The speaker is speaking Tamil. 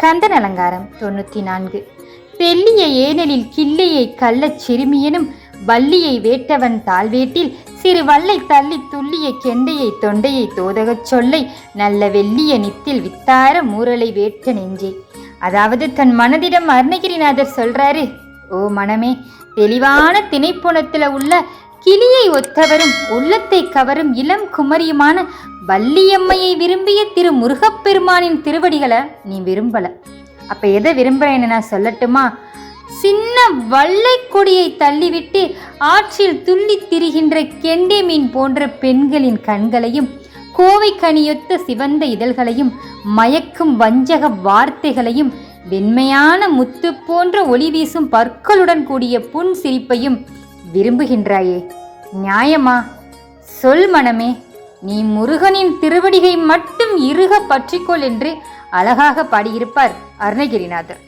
கந்தன் அலங்காரம் தொண்ணூற்றி நான்கு. தெல்லிய ஏனலில் கிள்ளியை கள்ளச் சிறுமியனும் வள்ளியை வேட்டவன் தாழ்வேட்டில் சிறு வல்லை தள்ளி துள்ளிய கெண்டையை தொண்டையை தோதகச் சொல்லை நல்ல வெள்ளிய நித்தில் வித்தார மூரலை வேட்ட நெஞ்சே. அதாவது தன் மனதிடம் அருணகிரிநாதர் சொல்றாரு ஓ மனமே தெளிவான திணைப்புணத்தில் உள்ள கிளியை ஒத்தவரும் உள்ளத்தை கவரும் இளம் குமரியுமான வள்ளியம்மையை விரும்பிய திரு முருகப்பெருமானின் திருவடிகளை நீ விரும்பல. அப்ப எதை விரும்புறேன்னு நான் சொல்லட்டுமா? சின்ன வள்ளை கொடியை தள்ளிவிட்டு ஆற்றில் துள்ளி திரிகின்ற கெண்டை மீன் போன்ற பெண்களின் கண்களையும் கோவை கனியொத்த சிவந்த இதழ்களையும் மயக்கும் வஞ்சக வார்த்தைகளையும் வெண்மையான முத்து போன்ற ஒளி வீசும் பற்களுடன் கூடிய புன் சிரிப்பையும் விரும்புகின்றாயே. நியாயமா? சொல் மனமே நீ முருகனின் திருவடிகை மட்டும் இறுக பற்றிக்கொள் என்று அழகாக பாடியிருப்பார் அருணகிரிநாதர்.